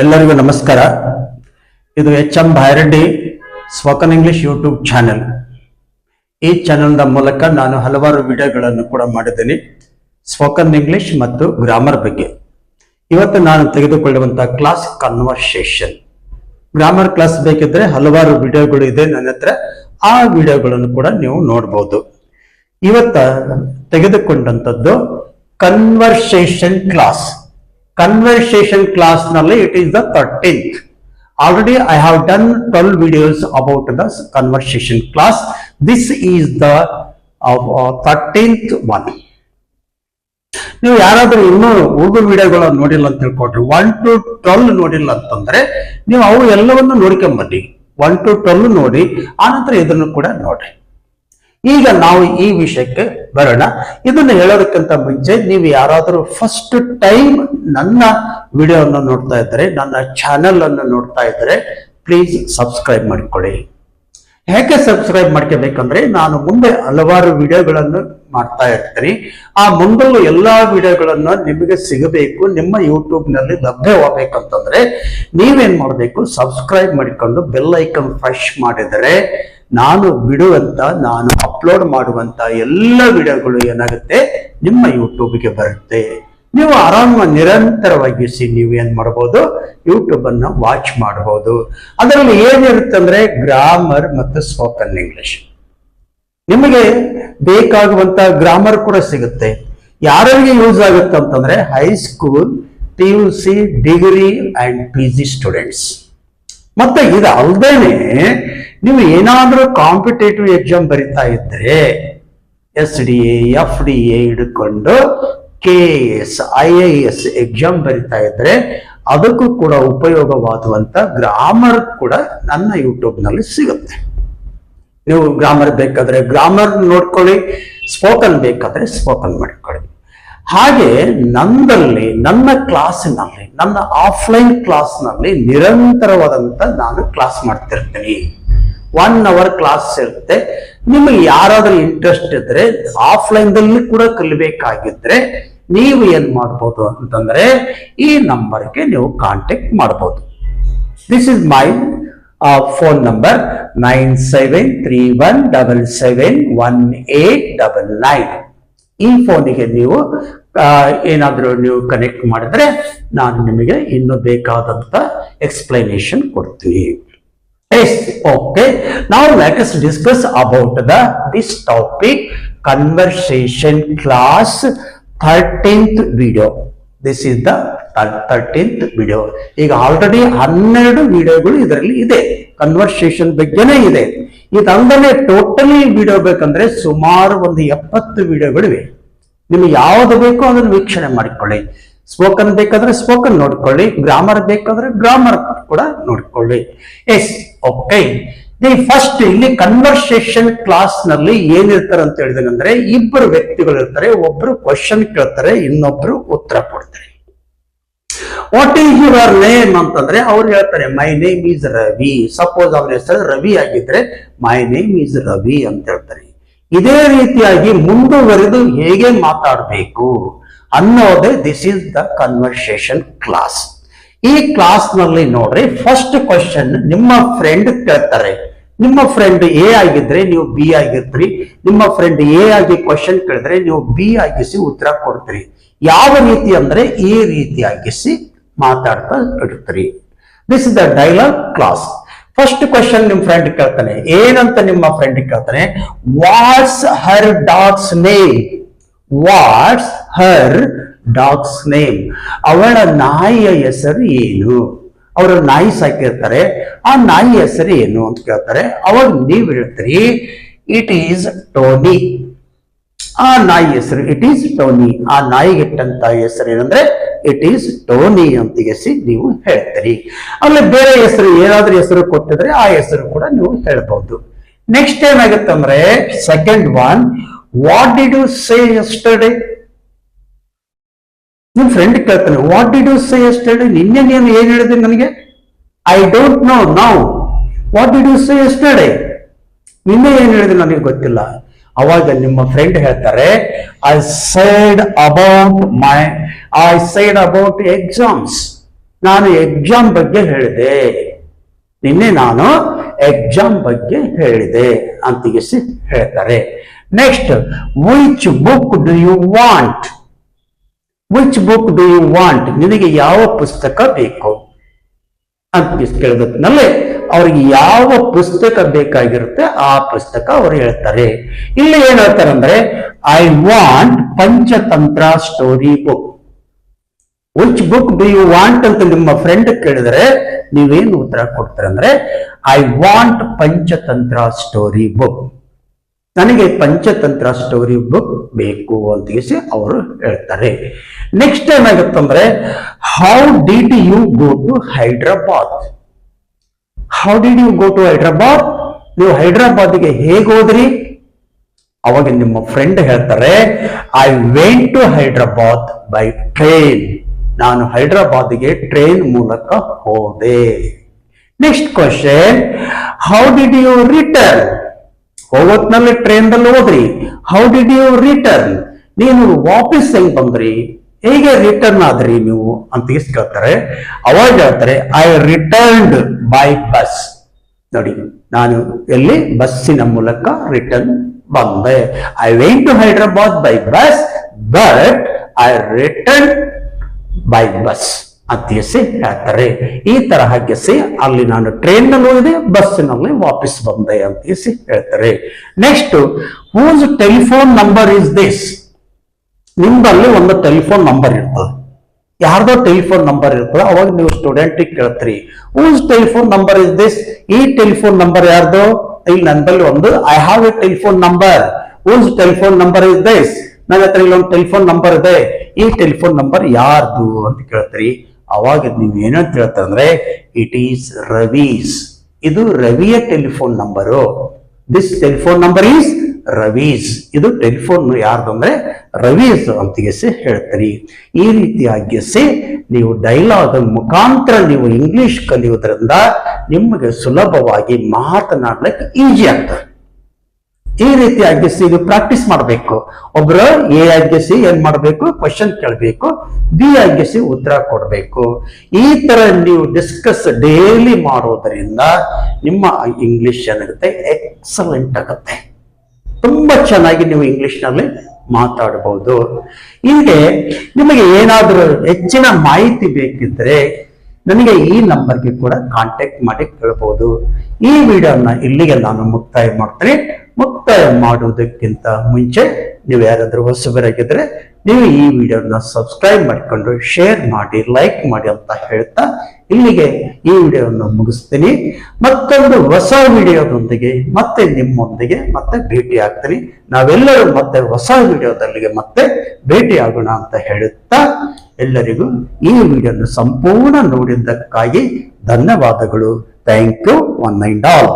ಎಲ್ಲರಿಗೂ ನಮಸ್ಕಾರ. ಇದು H M Bhayareddy spoken English YouTube channel. ಈ ಚಾನೆಲ್ನ ಮೂಲಕ ನಾನು ಹಲವಾರು ವಿಡಿಯೋಗಳನ್ನು ಕೂಡ ಮಾಡಿದ್ದೀನಿ. ಸ್ಪೋಕನ್ ಇಂಗ್ಲಿಷ್ ಮತ್ತು ಗ್ರಾಮರ್ ಬಗ್ಗೆ. ಇವತ್ತು ನಾನು ತೆಗೆದುಕೊಳ್ಳುವಂತಹ ಕ್ಲಾಸ್ ಕನ್ವರ್ಸೇಷನ್. ಗ್ರಾಮರ್ ಕ್ಲಾಸ್ ಬೇಕಿದ್ರೆ ಹಲವಾರು ವಿಡಿಯೋಗಳು ಇದೆ ನನ್ನ ಹತ್ರ. ಆ ವಿಡಿಯೋಗಳನ್ನು ಕೂಡ ನೀವು ನೋಡಬಹುದು ಇವತ್ತ ತೆಗೆದುಕೊಂಡಂತದ್ದು conversation class. Conversation it is it is the i already I have done twelve videos about class. This class this is the thirteenth one ನೀವು ಯಾರಾದ್ರೂ ಇನ್ನೂ ಉಳಿದ ವಿಡಿಯೋಗಳ ನೋಡಿಲ್ಲ ಅಂತ ಹೇಳ್ಕೊಟ್ರಿ ಒನ್ ಟು ಟ್ವೆಲ್ ನೋಡಿಲ್ಲ ಅಂತಂದ್ರೆ, ನೀವು ಅವು ಎಲ್ಲವನ್ನು ನೋಡ್ಕೊಂಬನ್ನಿ. ಒನ್ ಟು ಟ್ವೆಲ್ ನೋಡಿ, ಆನಂತರ ಇದನ್ನು ಕೂಡ ನೋಡ್ರಿ. ಈಗ ನಾವು ಈ ವಿಷಯಕ್ಕೆ ಬರೋಣ. ಇದನ್ನು ಹೇಳೋದಕ್ಕಿಂತ ಮುಂಚೆ ನೀವು ಯಾರಾದರೂ ಫಸ್ಟ್ ಟೈಮ್ ನನ್ನ ವಿಡಿಯೋವನ್ನು ನೋಡ್ತಾ ಇದ್ದರೆ, ನನ್ನ ಚಾನೆಲ್ ಅನ್ನು ನೋಡ್ತಾ ಇದ್ದರೆ ಪ್ಲೀಸ್ ಸಬ್ಸ್ಕ್ರೈಬ್ ಮಾಡಿಕೊಳ್ಳಿ. ಹೇಗೆ ಸಬ್ಸ್ಕ್ರೈಬ್ ಮಾಡ್ಕೋಬೇಕಂದ್ರೆ, ನಾನು ಮುಂದೆ ಹಲವಾರು ವಿಡಿಯೋಗಳನ್ನು ಮಾಡ್ತಾ ಇರ್ತೀನಿ. ಆ ಮುಂದಲ್ಲೂ ಎಲ್ಲಾ ವಿಡಿಯೋಗಳನ್ನು ನಿಮಗೆ ಸಿಗಬೇಕು, ನಿಮ್ಮ ಯೂಟ್ಯೂಬ್ನಲ್ಲಿ ಲಭ್ಯವಾಗಬೇಕಂತಂದ್ರೆ ನೀವೇನ್ ಮಾಡಬೇಕು ಸಬ್ಸ್ಕ್ರೈಬ್ ಮಾಡಿಕೊಂಡು ಬೆಲ್ ಐಕನ್ ಫ್ರೆಶ್ ಮಾಡಿದರೆ ನಾನು ಬಿಡುವಂತ, ನಾನು ಅಪ್ಲೋಡ್ ಮಾಡುವಂತ ಎಲ್ಲ ವಿಡಿಯೋಗಳು ಏನಾಗುತ್ತೆ? ನಿಮ್ಮ ಯೂಟ್ಯೂಬ್ಗೆ ಬರುತ್ತೆ. ನೀವು ಆರಾಮ ನಿರಂತರವಾಗಿಸಿ ನೀವು ಏನ್ ಮಾಡಬಹುದು ಯೂಟ್ಯೂಬ್ ಅನ್ನ ವಾಚ್ ಮಾಡಬಹುದು ಅದರಲ್ಲಿ ಏನಿರುತ್ತೆ ಅಂದ್ರೆ ಗ್ರಾಮರ್ ಮತ್ತು ಸ್ಪೋಕನ್ ಇಂಗ್ಲಿಷ್ ನಿಮಗೆ ಬೇಕಾಗುವಂತ ಗ್ರಾಮರ್ ಕೂಡ ಸಿಗುತ್ತೆ. ಯಾರಿಗೆ ಯೂಸ್ ಆಗುತ್ತೆ ಅಂತಂದ್ರೆ high school P U C degree and P G students ಮತ್ತೆ ಇದು ಅಲ್ದೇನೆ ನೀವು ಏನಾದರೂ ಕಾಂಪಿಟೇಟಿವ್ ಎಕ್ಸಾಮ್ ಬರಿತಾ ಇದ್ರೆ, S D A, F D A ಹಿಡ್ಕೊಂಡು K S I A S, exam ಬರಿತಾ ಇದ್ರೆ, ಅದಕ್ಕೂ ಕೂಡ ಉಪಯೋಗವಾಗುವಂತ ಗ್ರಾಮರ್ ಕೂಡ ನನ್ನ ಯೂಟ್ಯೂಬ್ನಲ್ಲಿ ಸಿಗುತ್ತೆ. ನೀವು ಗ್ರಾಮರ್ ಬೇಕಾದ್ರೆ ಗ್ರಾಮರ್ ನೋಡ್ಕೊಳ್ಳಿ ಸ್ಪೋಕನ್ ಬೇಕಾದ್ರೆ ಸ್ಪೋಕನ್ ಮಾಡ್ಕೊಳ್ಳಿ. ಹಾಗೆ ನಂದಲ್ಲಿ, ನನ್ನ ಕ್ಲಾಸಿನಲ್ಲಿ, ನನ್ನ ಆಫ್ಲೈನ್ ಕ್ಲಾಸ್ನಲ್ಲಿ ನಿರಂತರವಾದಂತ ನಾನು ಕ್ಲಾಸ್ ಮಾಡ್ತಿರ್ತೀನಿ. ಒನ್ ಅವರ್ ಕ್ಲಾಸ್ ಇರುತ್ತೆ. ನಿಮಗೆ ಯಾರಾದ್ರೂ ಇಂಟ್ರೆಸ್ಟ್ ಇದ್ರೆ ಆಫ್ಲೈನ್ ದಲ್ಲಿ ಕೂಡ ಕಲಿಬೇಕಾಗಿದ್ರೆ ನೀವು ಏನ್ ಮಾಡ್ಬೋದು ಅಂತಂದ್ರೆ ಈ ನಂಬರ್ಗೆ ನೀವು ಕಾಂಟ್ಯಾಕ್ಟ್ ಮಾಡ್ಬೋದು. This is my phone number nine seven three one double seven one eight double nine ಈ ಫೋನಿಗೆ ನೀವು ಏನಾದರೂ ನೀವು ಕನೆಕ್ಟ್ ಮಾಡಿದ್ರೆ ನಾನು ನಿಮಗೆ ಇನ್ನೂ ಬೇಕಾದಂತ ಎಕ್ಸ್ಪ್ಲನೇಷನ್ ಕೊಡ್ತೀನಿ Yes, okay. Now let us discuss about the this topic conversation class 13th video. This is the thirteenth video ಈಗ ಆಲ್ರೆಡಿ ಹನ್ನೆರಡು ವಿಡಿಯೋಗಳು ಇದರಲ್ಲಿ ಇದೆ. ಕನ್ವರ್ಸೇಷನ್ ಬಗ್ಗೆನೇ ಇದೆ. ಇದಲ್ಲದೆ ಟೋಟಲಿ ವಿಡಿಯೋ ಬೇಕಂದ್ರೆ ಸುಮಾರು ಒಂದು ಎಪ್ಪತ್ತು ವಿಡಿಯೋಗಳಿವೆ ನಿಮಗೆ ಯಾವ್ದು ಬೇಕೋ ಅದನ್ನು ವೀಕ್ಷಣೆ ಮಾಡಿಕೊಳ್ಳಿ. ಸ್ಪೋಕನ್ ಬೇಕಾದ್ರೆ ಸ್ಪೋಕನ್ ನೋಡ್ಕೊಳ್ಳಿ ಗ್ರಾಮರ್ ಬೇಕಾದ್ರೆ ಗ್ರಾಮರ್ ಕೂಡ ನೋಡ್ಕೊಳ್ಳಿ. ಎಸ್ ಓಕೆ ದಿ ಫಸ್ಟ್ ಇಲ್ಲಿ ಕನ್ವರ್ಸೇಷನ್ ಕ್ಲಾಸ್ನಲ್ಲಿ ಏನಿರ್ತಾರೆ ಅಂತ ಹೇಳಿದ್ರೆ ಇಬ್ಬರು ವ್ಯಕ್ತಿಗಳು ಇರ್ತಾರೆ ಒಬ್ರು ಕ್ವಶನ್ ಕೇಳ್ತಾರೆ, ಇನ್ನೊಬ್ರು ಉತ್ತರ ಕೊಡ್ತಾರೆ. ವಾಟ್ ಈಸ್ ಯುವರ್ ನೇಮ್ ಅಂತಂದ್ರೆ, ಅವ್ರು ಹೇಳ್ತಾರೆ my name is Ravi suppose ಅವ್ರ ಹೆಸರು ರವಿ ಆಗಿದ್ರೆ ಮೈ ನೇಮ್ ಈಸ್ ರವಿ ಅಂತ ಹೇಳ್ತಾರೆ. ಇದೇ ರೀತಿಯಾಗಿ ಮುಂದುವರೆದು ಹೇಗೆ ಮಾತಾಡಬೇಕು? ಅನ್ನೋದೇ this is the conversation class ಈ ಕ್ಲಾಸ್ನಲ್ಲಿ ನೋಡ್ರಿ ಫಸ್ಟ್ ಕ್ವಶನ್ ನಿಮ್ಮ ಫ್ರೆಂಡ್ ಕೇಳ್ತಾರೆ. ನಿಮ್ಮ ಫ್ರೆಂಡ್ ಎ ಆಗಿದ್ರೆ ನೀವು ಬಿ ಆಗಿರ್ತೀರಿ. ನಿಮ್ಮ ಫ್ರೆಂಡ್ ಎ ಆಗಿ ಕ್ವಶನ್ ಕೇಳಿದ್ರೆ ನೀವು ಬಿ ಆಗಿಸಿ ಉತ್ತರ ಕೊಡ್ತೀರಿ. ಯಾವ ರೀತಿ ಅಂದ್ರೆ ಈ ರೀತಿಯಾಗಿಸಿ ಮಾತಾಡ್ತಾ ಇಡ್ತೀರಿ this is the dialogue class first question ನಿಮ್ ಫ್ರೆಂಡ್ ಕೇಳ್ತಾನೆ. ಏನಂತ ನಿಮ್ಮ ಫ್ರೆಂಡ್ ಕೇಳ್ತಾನೆ? What's her dog's name what's her dog's name ಅವಳ ನಾಯಿಯ ಹೆಸರು ಏನು? ಅವರ ನಾಯಿ ಸಾಕಿರ್ತಾರೆ. ಆ ನಾಯಿ ಹೆಸರು ಏನು ಅಂತ ಕೇಳ್ತಾರೆ. ಅವಾಗ ನೀವು ಹೇಳ್ತೀರಿ ಇಟ್ ಈಸ್ ಟೋನಿ ಆ ನಾಯಿ ಹೆಸರು ಇಟ್ ಈಸ್ ಟೋನಿ ಆ ನಾಯಿಗೆ ಇಟ್ಟಂತ ಹೆಸರು ಏನಂದ್ರೆ ಇಟ್ ಈಸ್ ಟೋನಿ ಅಂತ ಹೆಸಿ ನೀವು ಹೇಳ್ತೀರಿ. ಆಮೇಲೆ ಬೇರೆ ಹೆಸರು, ಏನಾದ್ರೂ ಹೆಸರು ಕೊಟ್ಟಿದ್ರೆ ಆ ಹೆಸರು ಕೂಡ ನೀವು ಹೇಳ್ಬಹುದು next ಏನಾಗುತ್ತಂದ್ರೆ second one what did you say yesterday ನಿಮ್ ಫ್ರೆಂಡ್ ಕೇಳ್ತಾನೆ what did you say yesterday ನಿನ್ನೆ ನೀನು ಏನ್ ಹೇಳಿದೆ ನನಗೆ? I don't know now what did you say yesterday ನಿನ್ನೆ ಏನ್ ಹೇಳಿದೆ ನನಗೆ ಗೊತ್ತಿಲ್ಲ. ಅವಾಗ ನಿಮ್ಮ ಫ್ರೆಂಡ್ ಹೇಳ್ತಾರೆ I said about my I said about exams ನಾನು ಎಕ್ಸಾಮ್ ಬಗ್ಗೆ ಹೇಳಿದೆ. ನಿನ್ನೆ ನಾನು ಎಕ್ಸಾಮ್ ಬಗ್ಗೆ ಹೇಳಿದೆ ಅಂತಿಗಿಸಿ ಹೇಳ್ತಾರೆ. Next which book do you want which book do you want ನಿನಗೆ ಯಾವ ಪುಸ್ತಕ ಬೇಕು? ಅಂತ ಕೇಳಿದ್ಮೇಲೆ ಅವ್ರಿಗೆ ಯಾವ ಪುಸ್ತಕ ಬೇಕಾಗಿರುತ್ತೆ ಆ ಪುಸ್ತಕ ಅವ್ರು ಹೇಳ್ತಾರೆ. ಇಲ್ಲಿ ಏನ್ ಹೇಳ್ತಾರೆ ಅಂದ್ರೆ I want Panchatantra story book which book do you want ಅಂತ ನಿಮ್ಮ ಫ್ರೆಂಡ್ ಕೇಳಿದ್ರೆ, ನೀವೇನು ಉತ್ತರ ಕೊಡ್ತಾರೆ ಅಂದ್ರೆ I want Panchatantra story book ನನಗೆ ಪಂಚತಂತ್ರ ಸ್ಟೋರಿ ಬುಕ್ ಬೇಕು ಅಂತ ಅವರು ಹೇಳ್ತಾರೆ. Next ಏನಾಗುತ್ತಂದ್ರೆ how did you go to Hyderabad how did you go to Hyderabad ನೀವು ಹೈದ್ರಾಬಾದ್ಗೆ ಹೇಗೆ ಹೋದ್ರಿ? ಅವಾಗ ನಿಮ್ಮ ಫ್ರೆಂಡ್ ಹೇಳ್ತಾರೆ I went to Hyderabad by train ನಾನು ಹೈದ್ರಾಬಾದ್ಗೆ ಟ್ರೈನ್ ಮೂಲಕ ಹೋದೆ. Next question how did you return ಹೋಗೋತ್ನಲ್ಲಿ ಟ್ರೈನ್ದಲ್ಲಿ ಹೋದ್ರಿ ಹೌ ಡಿಡ್ ಯು ರಿಟರ್ನ್ ನೀನು ವಾಪಸ್ ಹೆಂಗ್ ಬಂದ್ರಿ? ಹೇಗೆ ರಿಟರ್ನ್ ಆದ್ರಿ ನೀವು? ಅಂತ ಕೇಳ್ತಾರೆ. ಅವಾಗ ಹೇಳ್ತಾರೆ ಐ ರಿಟರ್ನ್ಡ್ ಬೈ ಬಸ್ ನೋಡಿ, ನಾನು ಎಲ್ಲಿ ಬಸ್ಸಿನ ಮೂಲಕ ರಿಟರ್ನ್ ಬಂದೆ. I went to Hyderabad by bus but I return by bus ಅಂತ ಎಸಿ ಹೇಳ್ತಾರೆ. ಈ ತರಹ ಗೆಸೆ ಅಲ್ಲಿ ನಾನು ಟ್ರೈನ್ನಲ್ಲಿ ಹೋಗಿದೆ ಬಸ್ಸಿನಲ್ಲಿ ವಾಪಸ್ ಬಂದೆ ಅಂತ ಹೇಳ್ತಾರೆ. Next whose telephone number is this ನಿಮ್ದಲ್ಲಿ ಒಂದು ಟೆಲಿಫೋನ್ ನಂಬರ್ ಇರ್ತದೆ. ಯಾರ್ದೋ ಟೆಲಿಫೋನ್ ನಂಬರ್ ಇರ್ತದೆ, ಅವಾಗ ನೀವು ಸ್ಟೂಡೆಂಟ್ ಕೇಳ್ತೀರಿ. Whose telephone number is this ಈ ಟೆಲಿಫೋನ್ ನಂಬರ್ ಯಾರ್ದು? ಇಲ್ಲಿ ನಂಬಲ್ಲಿ ಒಂದು I have a telephone number whose telephone number is this ನನ್ನ ಹತ್ರ ಒಂದು ಟೆಲಿಫೋನ್ ನಂಬರ್ ಇದೆ. ಈ ಟೆಲಿಫೋನ್ ನಂಬರ್ ಯಾರ್ದು ಅಂತ ಕೇಳ್ತೀರಿ. ಅವಾಗ ನೀವು ಏನಂತ ಹೇಳ್ತಾರೆ ಅಂದ್ರೆ ಇಟ್ ಈಸ್ ರವೀಸ್ ಇದು ರವಿಯ telephone number. This telephone number is Ravi's ಇದು ಟೆಲಿಫೋನ್ ಯಾರ್ದು ಅಂದ್ರೆ ರವೀಸ್ ಅಂತಿಗೆಸಿ ಹೇಳ್ತೀರಿ. ಈ ರೀತಿಯಾಗಿಸಿ ನೀವು ಡೈಲಾಗ್ ಮುಖಾಂತರ ನೀವು ಇಂಗ್ಲಿಷ್ ಕಲಿಯೋದ್ರಿಂದ ನಿಮಗೆ ಸುಲಭವಾಗಿ ಮಾತನಾಡ್ಲಿಕ್ಕೆ ಈಜಿ ಆಗ್ತದೆ. ಈ ರೀತಿ ಆಗಿಸಿ ಇದು ಪ್ರಾಕ್ಟೀಸ್ ಮಾಡಬೇಕು. ಒಬ್ರು ಎ ಆಗಿಸಿ ಏನ್ ಮಾಡಬೇಕು? ಕ್ವಶನ್ ಕೇಳಬೇಕು. ಬಿ ಆಗಿಸಿ ಉತ್ತರ ಕೊಡಬೇಕು. ಈ ತರ ನೀವು ಡಿಸ್ಕಸ್ ಡೈಲಿ ಮಾಡೋದರಿಂದ ನಿಮ್ಮ ಇಂಗ್ಲಿಷ್ ಏನಾಗುತ್ತೆ? ಎಕ್ಸಲೆಂಟ್ ಆಗುತ್ತೆ. ತುಂಬಾ ಚೆನ್ನಾಗಿ ನೀವು ಇಂಗ್ಲಿಷ್ನಲ್ಲಿ ಮಾತಾಡಬಹುದು ಹೀಗೆ ನಿಮಗೆ ಏನಾದರೂ ಹೆಚ್ಚಿನ ಮಾಹಿತಿ ಬೇಕಿದ್ರೆ ನನಗೆ ಈ ನಂಬರ್ಗೆ ಕೂಡ ಕಾಂಟ್ಯಾಕ್ಟ್ ಮಾಡಿ ಕೇಳಬಹುದು ಈ ವಿಡಿಯೋನ ಇಲ್ಲಿಗೆ ನಾನು ಮುಕ್ತಾಯ ಮಾಡ್ತೀನಿ. ಮುಕ್ತಾಯ ಮಾಡುವುದಕ್ಕಿಂತ ಮುಂಚೆ ನೀವು ಯಾರಾದರೂ ಹೊಸಬರಾಗಿದ್ರೆ ನೀವು ಈ ವಿಡಿಯೋನ ಸಬ್ಸ್ಕ್ರೈಬ್ ಮಾಡಿಕೊಂಡು ಶೇರ್ ಮಾಡಿ ಲೈಕ್ ಮಾಡಿ ಅಂತ ಹೇಳ್ತಾ ಇಲ್ಲಿಗೆ ಈ ವಿಡಿಯೋವನ್ನು ಮುಗಿಸ್ತೀನಿ. ಮತ್ತೊಂದು ಹೊಸ ವಿಡಿಯೋದೊಂದಿಗೆ ಮತ್ತೆ ನಿಮ್ಮೊಂದಿಗೆ ಮತ್ತೆ ಭೇಟಿ ಆಗ್ತೀನಿ ನಾವೆಲ್ಲರೂ ಮತ್ತೆ ಹೊಸ ವಿಡಿಯೋದಲ್ಲಿಗೆ ಮತ್ತೆ ಭೇಟಿ ಆಗೋಣ ಅಂತ ಹೇಳುತ್ತಾ ಎಲ್ಲರಿಗೂ ಈ ವಿಡಿಯೋನ ಸಂಪೂರ್ಣ ನೋಡಿದ್ದಕ್ಕಾಗಿ ಧನ್ಯವಾದಗಳು. Thank you one and all